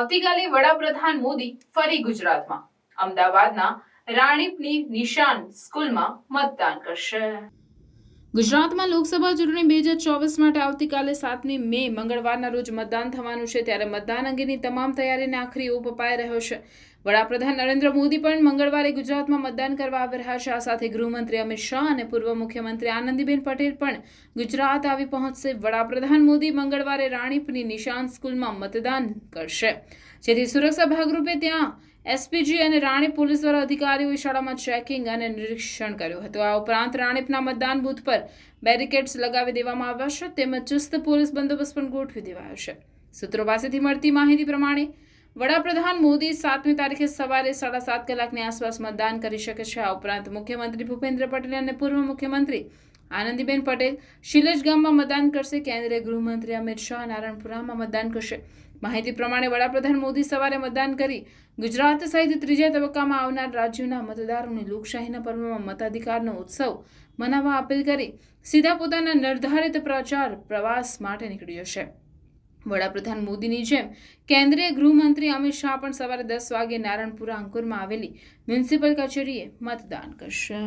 આવતીકાલે વડાપ્રધાન મોદી ફરી ગુજરાતમાં. અમદાવાદના રાણીપની નિશાન સ્કૂલમાં મતદાન કરશે. ગુજરાતમાં લોકસભા ચૂંટણી બે હજાર ચોવીસ માટે આવતીકાલે સાતમી મે મંગળવારના રોજ મતદાન થવાનું છે. ત્યારે મતદાન અંગેની તમામ તૈયારીને આખરી ઓપ અપાઈ રહ્યો છે. વડાપ્રધાન નરેન્દ્ર મોદી પણ મંગળવારે ગુજરાતમાં મતદાન કરવા આવી રહ્યા છે. આ સાથે ગૃહમંત્રી અમિત શાહ અને પૂર્વ મુખ્યમંત્રી આનંદીબેન પટેલ પણ ગુજરાત આવી પહોંચશે. વડાપ્રધાન મોદી મંગળવારે રાણીપની નિશાન સ્કૂલમાં મતદાન કરશે. જેથી સુરક્ષા ભાગરૂપે ત્યાં એસપીજી અને રાણીપ પોલીસ દ્વારા અધિકારીઓએ શાળામાં ચેકિંગ અને નિરીક્ષણ કર્યું હતું. આ ઉપરાંત રાણીપના મતદાન બૂથ પર બેરિકેડ્સ લગાવી દેવામાં આવ્યા છે. તેમજ ચુસ્ત પોલીસ બંદોબસ્ત પણ ગોઠવી દેવાયો છે. સૂત્રો પાસેથી મળતી માહિતી પ્રમાણે વડાપ્રધાન મોદી સાતમી તારીખે સવારે સાડા સાત કલાકની આસપાસ મતદાન કરી શકે છે. આ ઉપરાંત મુખ્યમંત્રી ભૂપેન્દ્ર પટેલ અને પૂર્વ મુખ્યમંત્રી આનંદીબેન પટેલ શિલજ ગામમાં મતદાન કરશે. કેન્દ્રીય ગૃહમંત્રી અમિત શાહ નારાયણપુરામાં મતદાન કરશે. માહિતી પ્રમાણે વડાપ્રધાન મોદી સવારે મતદાન કરી ગુજરાત સહિત ત્રીજા તબક્કામાં આવનાર રાજ્યોના મતદારોને લોકશાહીના પર્વમાં મતાધિકારનો ઉત્સવ મનાવવા અપીલ કરી. સીધા પોતાના નિર્ધારિત પ્રચાર પ્રવાસ માટે નીકળ્યો છે. વડાપ્રધાન મોદીની જેમ કેન્દ્રીય ગૃહમંત્રી અમિત શાહ પણ સવારે દસ વાગે નારણપુરા અંકુરમાં આવેલી મ્યુનિસિપલ કચેરીએ મતદાન કરશે.